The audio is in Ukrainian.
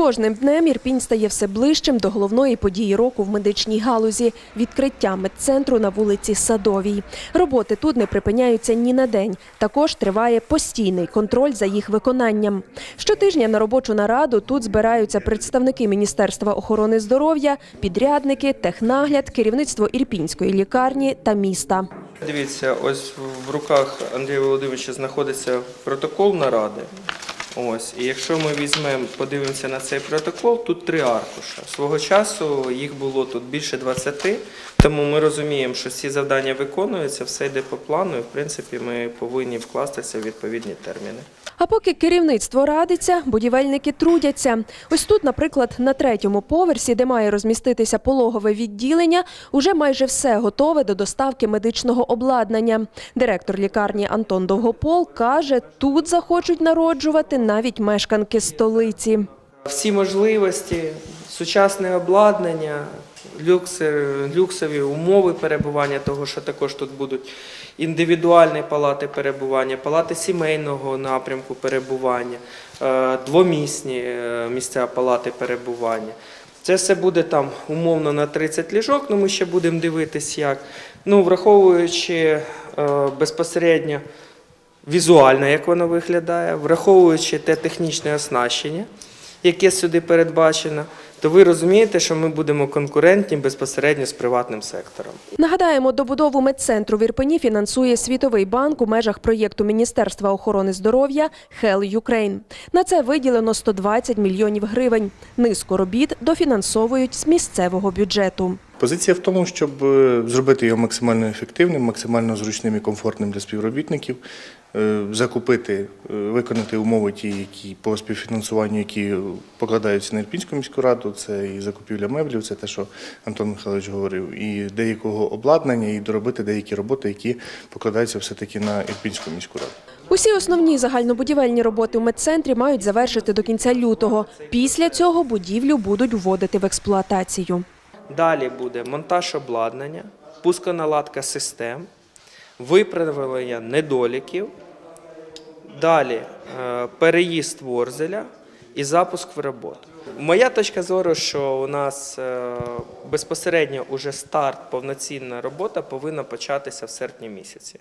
кожним днем Ірпінь стає все ближчим до головної події року в медичній галузі – відкриття медцентру на вулиці Садовій. Роботи тут не припиняються ні на день. Також триває постійний контроль за їх виконанням. Щотижня на робочу нараду тут збираються представники Міністерства охорони здоров'я, підрядники, технагляд, керівництво Ірпінської лікарні та міста. Дивіться, ось в руках Андрія Володимировича знаходиться протокол наради. Ось, і якщо ми візьмемо, подивимося на цей протокол, тут три аркуша. Свого часу їх було тут більше 20, тому ми розуміємо, що ці завдання виконуються, все йде по плану, і в принципі ми повинні вкластися в відповідні терміни. А поки керівництво радиться, будівельники трудяться. Ось тут, наприклад, на третьому поверсі, де має розміститися пологове відділення, уже майже все готове до доставки медичного обладнання. Директор лікарні Антон Довгопол каже, тут захочуть народжувати навіть мешканки столиці. Всі можливості, сучасне обладнання, люксові умови перебування, того, що також тут будуть індивідуальні палати перебування, палати сімейного напрямку перебування, е, двомісні е, місця палати перебування. Це все буде там умовно на 30 ліжок, але ми ще будемо дивитись, як. Ну, враховуючи е, безпосередньо візуально, як воно виглядає, враховуючи те технічне оснащення, яке сюди передбачено, то ви розумієте, що ми будемо конкурентні безпосередньо з приватним сектором. Нагадаємо, добудову медцентру в Ірпені фінансує Світовий банк у межах проєкту Міністерства охорони здоров'я Hell Ukraine. На це виділено 120 мільйонів гривень. Низку робіт дофінансовують з місцевого бюджету. Позиція в тому, щоб е, зробити його максимально ефективним, максимально зручним і комфортним для співробітників, е, закупити, е, виконати умови ті, які по співфінансуванню, які покладаються на Ірпінську міську раду. Це і закупівля меблів, це те, що Антон Михайлович говорив, і деякого обладнання, і доробити деякі роботи, які покладаються все-таки на Ірпінську міську раду. Усі основні загальнобудівельні роботи в медцентрі мають завершити до кінця лютого. Після цього будівлю будуть вводити в експлуатацію. Далі буде монтаж обладнання, пусконаладка систем, виправлення недоліків, далі е, переїзд ворзеля і запуск в роботу. Моя точка зору, що у нас е, безпосередньо уже старт, повноцінна робота повинна початися в серпні місяці.